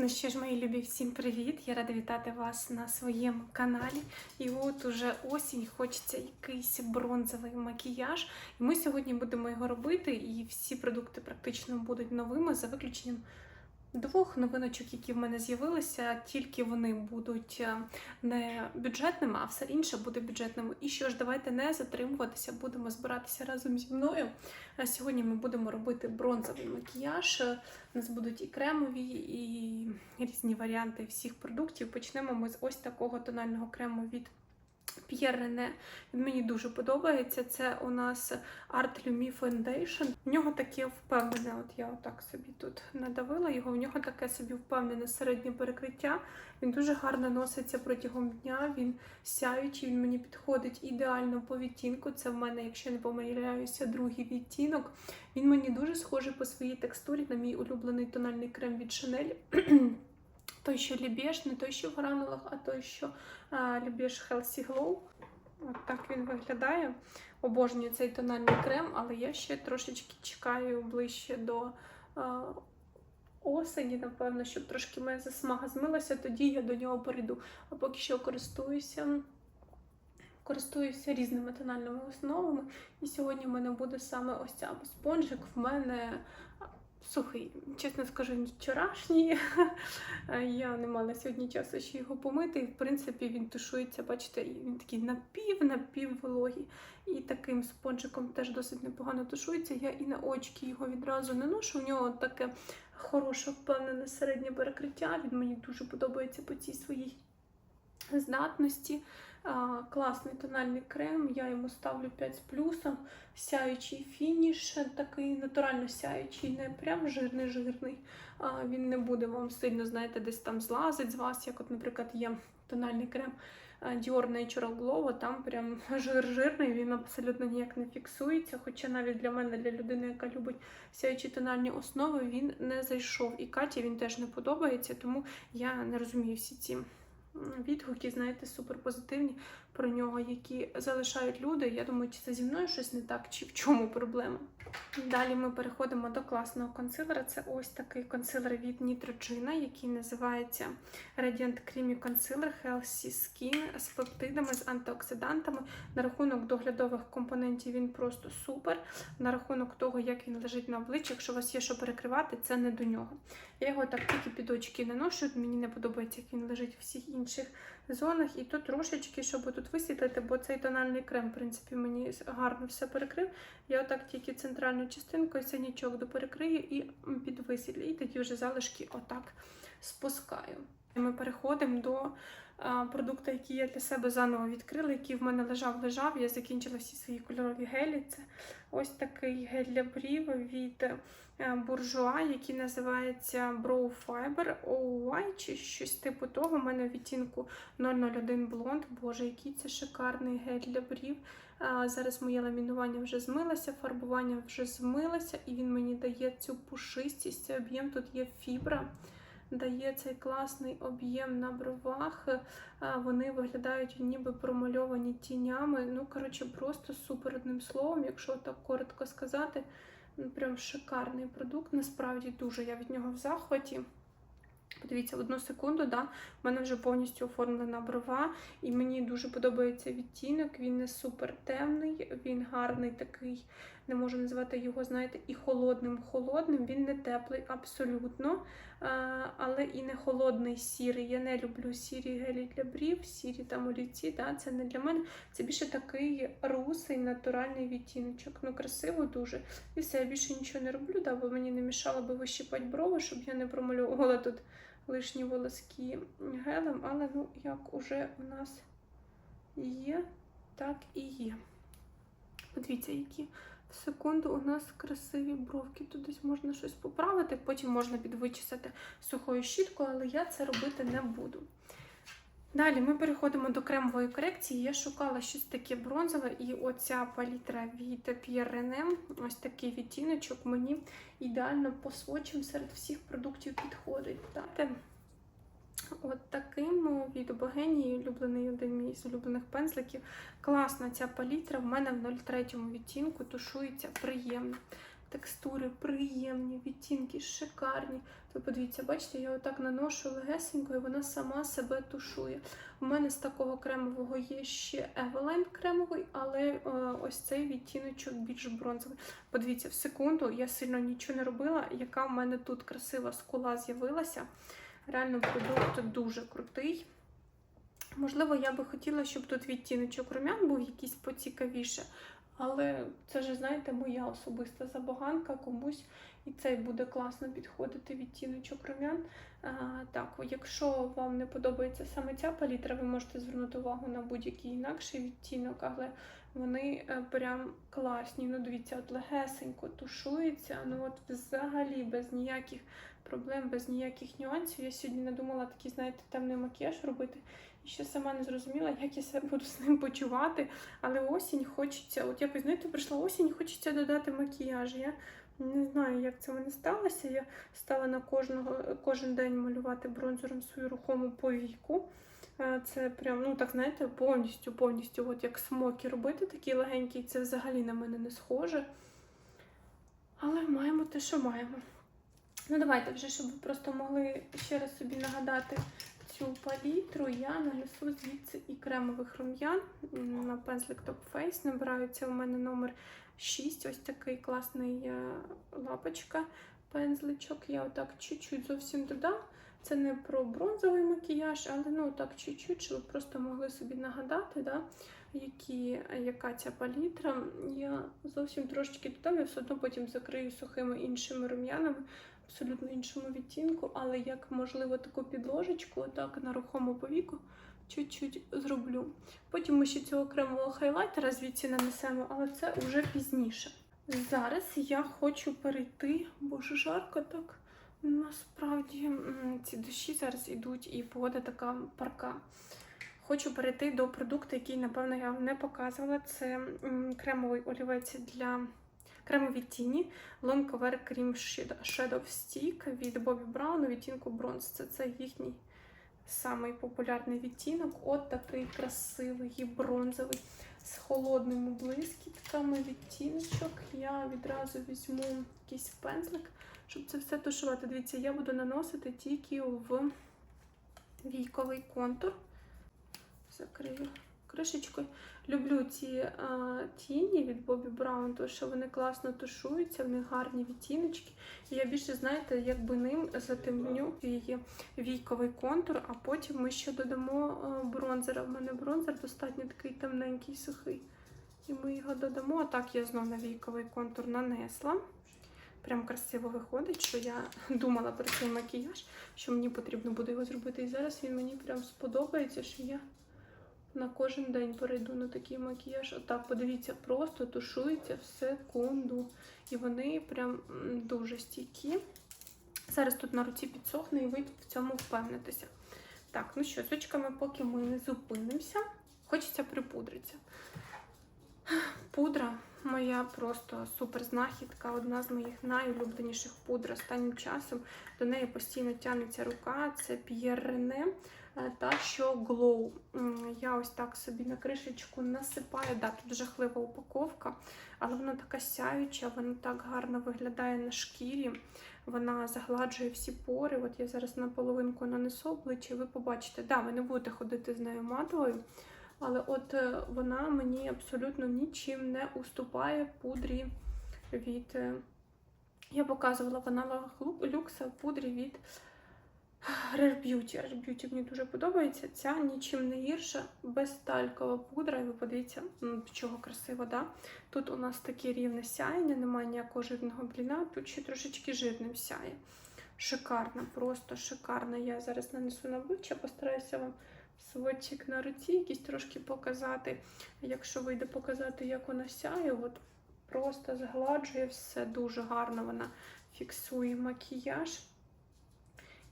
Ну що ж, мої любі, всім привіт! Я рада вітати вас на своєму каналі. І от уже осінь, хочеться якийсь бронзовий макіяж. І ми сьогодні будемо його робити, і всі продукти практично будуть новими, за виключенням двох новиночок, які в мене з'явилися. Тільки вони будуть е, не бюджетними, а все інше буде бюджетним. І що ж, давайте не затримуватися, будемо збиратися разом зі мною. А Сьогодні ми будемо робити бронзовий макіяж. Е, У нас будуть і кремові, і різні варіанти всіх продуктів. Почнемо ми з ось такого тонального крему від Pierre René. Він мені дуже подобається. Це у нас Art Lumi Foundation. В нього таке впевнене, от я отак собі тут надавила його. В нього таке собі впевнене середнє перекриття. Він дуже гарно носиться протягом дня. Він сяючий, він мені підходить ідеально по відтінку. Це в мене, якщо не помиляюся, другий відтінок. Він мені дуже схожий по своїй текстурі на мій улюблений тональний крем від Chanel. Той, що Лібєш, не той, що в гранулах, а той, що Лібєш Healthy Glow. От так він виглядає. Обожнюю цей тональний крем, але я ще трошечки чекаю ближче до а, осені, напевно, щоб трошки моя засмага змилася, тоді я до нього перейду. А поки що користуюся. Користуюся різними тональними основами, і сьогодні в мене буде саме ось ця спонжик. В мене сухий, чесно скажу, вчорашній. Я не мала сьогодні часу ще його помити. І в принципі він тушується, бачите, він такий напів-напів вологий. І таким спонжиком теж досить непогано тушується. Я і на очки його відразу не ношу. У нього таке хороше, впевнене середнє перекриття. Він мені дуже подобається по цій своїй здатності. Класний тональний крем, я йому ставлю 5 з плюсом. Сяючий фініш, такий натурально сяючий, не прям жирний-жирний. Він не буде вам сильно, знаєте, десь там злазить з вас, як, от, наприклад, є тональний крем Dior Natural Glow, там прям жир жирний, він абсолютно ніяк не фіксується. Хоча навіть для мене, для людини, яка любить сяючі тональні основи, він не зайшов. І Каті він теж не подобається, тому я не розумію всі ці відгуки, знаєте, суперпозитивні про нього, які залишають люди. Я думаю, чи це зі мною щось не так, чи в чому проблема. Далі ми переходимо до класного консилера. Це ось такий консилер від Neutrogena, який називається Radiant Creamy Concealer Healthy Skin з пептидами, з антиоксидантами. На рахунок доглядових компонентів він просто супер. На рахунок того, як він лежить на обличчі, якщо у вас є що перекривати, це не до нього. Я його так тільки під очки не ношу, мені не подобається, як він лежить в всіх інших зонах. І тут трошечки, щоб тут висвітлити, бо цей тональний крем, в принципі, мені гарно все перекрив. Я отак тільки центральну частинку, синячок доперекрию і підвисвітлю. І тоді вже залишки отак спускаю. Ми переходимо до а, продукту, який я для себе заново відкрила, який в мене лежав-лежав. Я закінчила всі свої кольорові гелі. Це ось такий гель для брів від буржуа, який називається Brow Fiber OY, чи щось типу того. У мене в відтінку 001 блонд. Боже, який це шикарний гель для брів. Зараз моє ламінування вже змилося, фарбування вже змилося, і він мені дає цю пушистість, цей об'єм. Тут є фібра. Дає цей класний об'єм на бровах. Вони виглядають ніби промальовані тінями. Ну, коротше, просто супер одним словом, якщо так коротко сказати. Прям шикарний продукт. Насправді дуже я від нього в захваті. Подивіться, одну секунду, да, в мене вже повністю оформлена брова, і мені дуже подобається відтінок. Він не супер темний, він гарний такий, не можу назвати його, знаєте, і холодним-холодним. Він не теплий абсолютно, але і не холодний сірий. Я не люблю сірі гелі для брів, сірі там олівці. Да, Це не для мене. Це більше такий русий, натуральний відтіночок. Ну, красиво дуже. І все, я більше нічого не роблю, да, бо мені не мішало би вищипати брови, щоб я не промальовувала тут лишні волоски гелем, але ну, як уже у нас є, так і є. Подивіться, які в секунду у нас красиві бровки. Тут десь можна щось поправити, потім можна підвичесати сухою щіткою, але я це робити не буду. Далі ми переходимо до кремової корекції. Я шукала щось таке бронзове, і оця палітра від Pierre René, ось такий відтіночок, мені ідеально по свочам серед всіх продуктів підходить. Знаєте, От таким від Богенії, улюблений один мій з улюблених пензликів. Класна ця палітра. В мене в 03 відтінку тушується приємно. Текстури приємні, відтінки шикарні. Ви подивіться, бачите, я отак наношу легесенько, і вона сама себе тушує. У мене з такого кремового є ще Eveline кремовий, але е, ось цей відтіночок більш бронзовий. Подивіться, в секунду я сильно нічого не робила, яка в мене тут красива скула з'явилася. Реально продукт дуже крутий. Можливо, я би хотіла, щоб тут відтіночок румян був якийсь поцікавіше. Але це ж, знаєте, моя особиста забаганка комусь, і цей буде класно підходити відтіночок румян. Так, якщо вам не подобається саме ця палітра, ви можете звернути увагу на будь-який інакший відтінок, але вони е, прям класні. Ну, дивіться, от легесенько тушується. Ну от взагалі без ніяких проблем, без ніяких нюансів. Я сьогодні надумала такий, знаєте, темний макіяж робити. Ще сама не зрозуміла, як я себе буду з ним почувати. Але осінь хочеться, от якось, знаєте, прийшла осінь, хочеться додати макіяж. Я не знаю, як це мене сталося. Я стала на кожного, кожен день малювати бронзером свою рухому повіку. Е, Це прям, ну так знаєте, повністю, повністю, от як смокі робити, такий легенький, це взагалі на мене не схоже. Але маємо те, що маємо. Ну, давайте вже, щоб ви просто могли ще раз собі нагадати цю палітру, я нанесу звідси і кремових рум'ян на пензлик Top Face. Набираються у мене номер 6, ось такий класний е, лапочка, пензличок. Я отак чуть-чуть зовсім додам. Це не про бронзовий макіяж, але ну так чуть-чуть, щоб просто могли собі нагадати, да, які, яка ця палітра. Я зовсім трошечки додам, я все одно потім закрию сухими іншими рум'янами, абсолютно іншому відтінку, але як можливо таку підложечку, отак на рухому повіку, чуть-чуть зроблю. Потім ми ще цього кремового хайлайтера звідси нанесемо, але це вже пізніше. Зараз я хочу перейти, боже, жарко так. Насправді ці дощі зараз ідуть і погода така парка. Хочу перейти до продукту, який, напевно, я вам не показувала. Це кремовий олівець для кремові тіні Long Cover Cream Shadow Stick від Bobbi Brown у відтінку бронз. Це, це їхній самий популярний відтінок. От такий красивий бронзовий з холодними блискітками відтіночок. Я відразу візьму якийсь пензлик, щоб це все тушувати. Дивіться, я буду наносити тільки в війковий контур. Закрию кришечкою. Люблю ці а, тіні від Bobbi Brown, тому що вони класно тушуються, в них гарні відтіночки. І я більше, знаєте, якби ним затемню її війковий контур, а потім ми ще додамо бронзера. У мене бронзер достатньо такий темненький, сухий. І ми його додамо. А так я знову на війковий контур нанесла. Прям красиво виходить, що я думала про цей макіяж, що мені потрібно буде його зробити. І зараз він мені прям сподобається, що я на кожен день перейду на такий макіяж. Отак, подивіться, просто тушується в секунду. І вони прям дуже стійкі. Зараз тут на руці підсохне, і ви в цьому впевнитеся. Так, ну що, з очками, поки ми не зупинимося, хочеться припудритися. Пудра моя просто супер знахідка, одна з моїх найулюбленіших пудр останнім часом. До неї постійно тягнеться рука. Це Рене та що Glow. Я ось так собі на кришечку насипаю. Да, тут жахлива упаковка, але вона така сяюча, вона так гарно виглядає на шкірі. Вона загладжує всі пори. От я зараз на половинку нанесу обличчя, ви побачите, да, ви не будете ходити з нею матовою. Але от е, вона мені абсолютно нічим не уступає пудрі від. е, Я показувала в люкса пудрі від Rare Beauty. Rare Beauty мені дуже подобається. Ця нічим не гірша, безталькова пудра. І ви подивіться, чого красиво, да? Тут у нас таке рівне сяєння, немає ніякого жирного бліна, тут ще трошечки жирним сяє. Шикарно, просто шикарно. Я зараз нанесу на обличчя, постараюся вам сводчик на руці, якийсь трошки показати. Якщо вийде показати, як вона сяє, от просто згладжує все дуже гарно. Вона фіксує макіяж.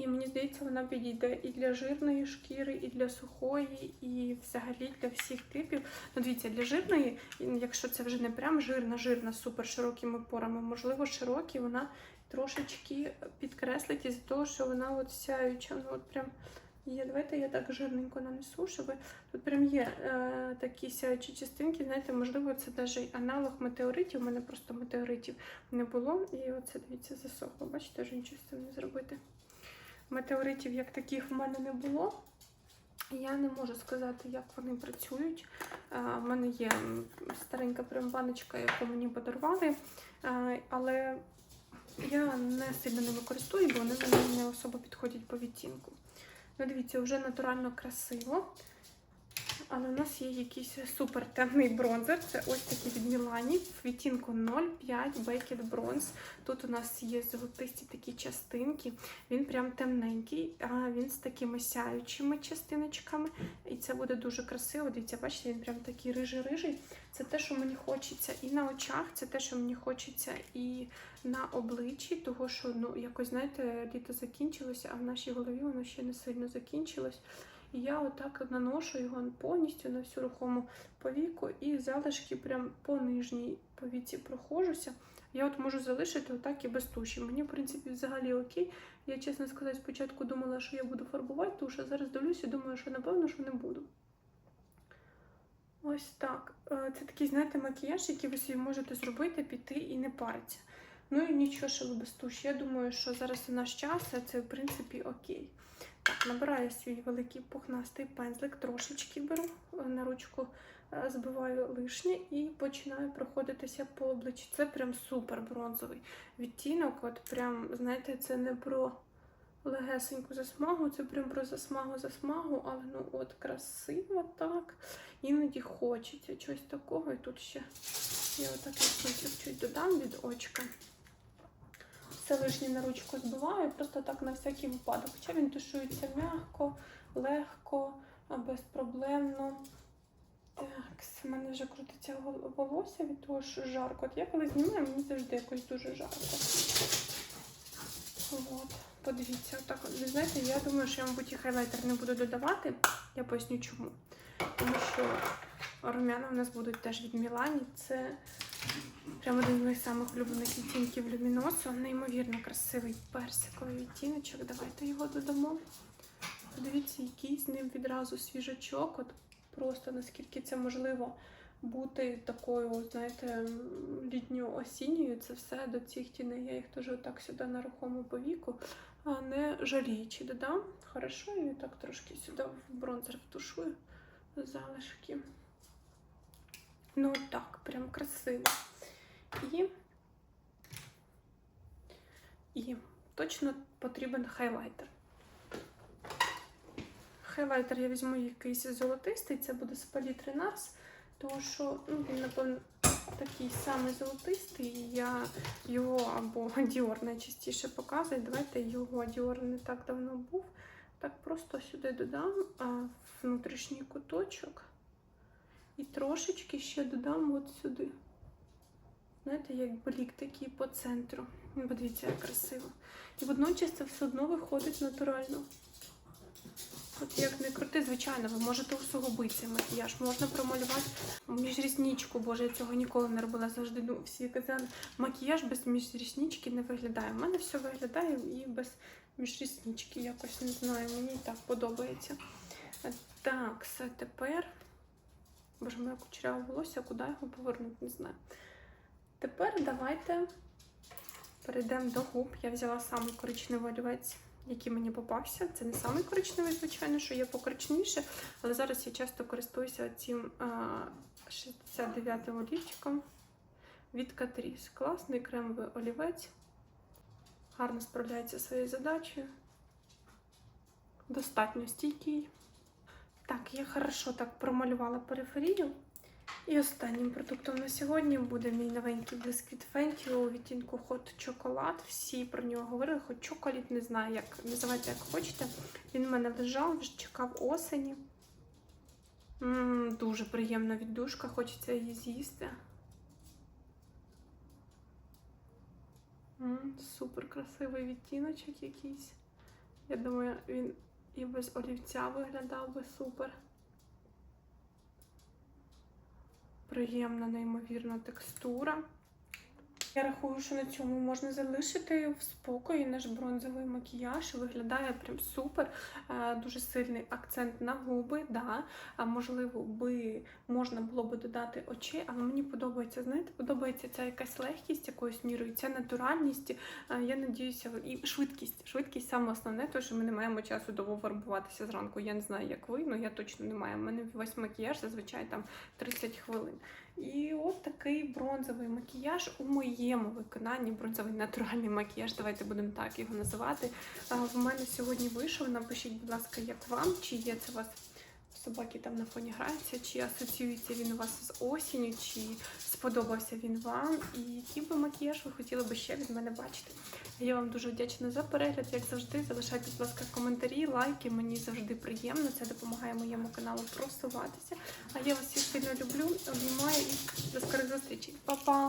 І мені здається, вона підійде і для жирної шкіри, і для сухої, і взагалі для всіх типів. Ну, дивіться, для жирної, якщо це вже не прям жирна, жирна супер широкими порами, можливо, широкі, вона трошечки підкреслить із-за того, що вона от сяюча. Ну, от прям є. Давайте я так жирненько нанесу, щоб тут прям є е, такі сяючі частинки. Знаєте, можливо, це навіть аналог метеоритів. У мене просто метеоритів не було. І оце, дивіться, засохло. Бачите, вже нічого з цим не зробити. Метеоритів як таких в мене не було. Я не можу сказати, як вони працюють. У мене є старенька прям баночка, яку мені подарували, але я не сильно ними користую, бо вони мені не особо підходять по відтінку. Ну, дивіться, вже натурально красиво. Але у нас є якийсь супер темний бронзер. Це ось такий від Мілані в відтінку 05 Baked Bronze. Тут у нас є золотисті такі частинки. Він прям темненький, а він з такими сяючими частиночками. І це буде дуже красиво. Дивіться, бачите, він прям такий рижий-рижий. Це те, що мені хочеться і на очах, це те, що мені хочеться і на обличчі, того що ну якось знаєте, літо закінчилося, а в нашій голові воно ще не сильно закінчилось. І я отак наношу його повністю на всю рухому повіку і залишки прям по нижній повіці прохожуся. Я от можу залишити отак і без туші. Мені, в принципі, взагалі окей. Я, чесно сказати, спочатку думала, що я буду фарбувати туш, а зараз дивлюся і думаю, що напевно, що не буду. Ось так. Е, Це такий, знаєте, макіяж, який ви собі можете зробити, піти і не паритися. Ну і нічого, що ви без туші. Я думаю, що зараз у наш час, а це в принципі окей. Так, набираю свій великий пухнастий пензлик, трошечки беру е, на ручку, е, збиваю лишнє і починаю проходитися по обличчю. Це прям супер бронзовий відтінок. От прям, знаєте, це не про легесеньку засмагу, це прям про засмагу засмагу, але ну от красиво так. Іноді хочеться чогось такого. І тут ще я отак чуть-чуть додам від очка. Все лишнє на ручку збиваю, просто так на всякий випадок. Хоча він тушується м'яко, легко, безпроблемно. Так, в мене вже крутиться волосся від того, що жарко. От я коли знімаю, мені завжди якось дуже жарко. От, подивіться, отак. от. Ви знаєте, я думаю, що я, мабуть, і хайлайтер не буду додавати. Я поясню чому. Тому що рум'яна в нас будуть теж від Мілані. Це Прям один з моїх самих улюблених відтінків люміносу. Неймовірно красивий персиковий відтіночок. Давайте його додамо. Подивіться, який з ним відразу свіжачок. От просто наскільки це можливо бути такою, знаєте, літньо-осінньою. Це все до цих тіней. Я їх теж отак сюди на рухому повіку, а не жаліючи додам. Хорошо, і так трошки сюди в бронзер втушую залишки. Ну так, прям красиво. І, і точно потрібен хайлайтер. Хайлайтер я візьму якийсь золотистий, це буде з палітри Nars, тому що ну, він, напевно, такий самий золотистий. Я його або Dior найчастіше показую. Давайте його Dior не так давно був. Так просто сюди додам а, внутрішній куточок. І трошечки ще додам от сюди. Знаєте, як блік такий по центру. Подивіться, як красиво. І водночас це все одно виходить натурально. От як не крути, звичайно, ви можете усугубити макіяж. Можна промалювати міжрісничку. Боже, я цього ніколи не робила. Завжди ну, всі казали, макіяж без міжріснички не виглядає. У мене все виглядає і без міжріснички. Якось не знаю, мені і так подобається. Так, все тепер. Боже, моє кучеряве волосся, куди його повернути, не знаю. Тепер давайте перейдемо до губ. Я взяла самий коричневий олівець, який мені попався. Це не самий коричневий, звичайно, що є покоричніше, але зараз я часто користуюся цим 69-м олівчиком від Catrice. Класний кремовий олівець. Гарно справляється своєю задачею. Достатньо стійкий. Так, я хорошо так промалювала периферію. І останнім продуктом на сьогодні буде мій новенький блисквіт Fenty у відтінку Hot Chocolate. Всі про нього говорили, хоч чоколад, не знаю, як називати, як хочете. Він в мене лежав, вже чекав осені. М, дуже приємна віддушка, хочеться її з'їсти. Супер красивий відтіночок якийсь. Я думаю, він і без олівця виглядав би супер. Приємна, неймовірна текстура. Я рахую, що на цьому можна залишити в спокої наш бронзовий макіяж. Виглядає прям супер. Е, Дуже сильний акцент на губи. Да. А можливо, би можна було би додати очі, але мені подобається, знаєте, подобається ця якась легкість якоюсь мірою, ця натуральність. Е, Я надіюся, і швидкість. Швидкість саме основне, тому що ми не маємо часу довго фарбуватися зранку. Я не знаю, як ви, але я точно не маю. У мене весь макіяж зазвичай там 30 хвилин. І от такий бронзовий макіяж у моєму виконанні, бронзовий натуральний макіяж, давайте будемо так його називати. В мене сьогодні вийшов. Напишіть, будь ласка, як вам, чи є це у вас собаки там на фоні граються, чи асоціюється він у вас з осінню, чи сподобався він вам, і який би макіяж ви хотіли би ще від мене бачити. Я вам дуже вдячна за перегляд, як завжди. Залишайте, будь ласка, коментарі, лайки. Мені завжди приємно. Це допомагає моєму каналу просуватися. А я вас всіх сильно люблю, обіймаю і до скорих зустрічей. Па-па!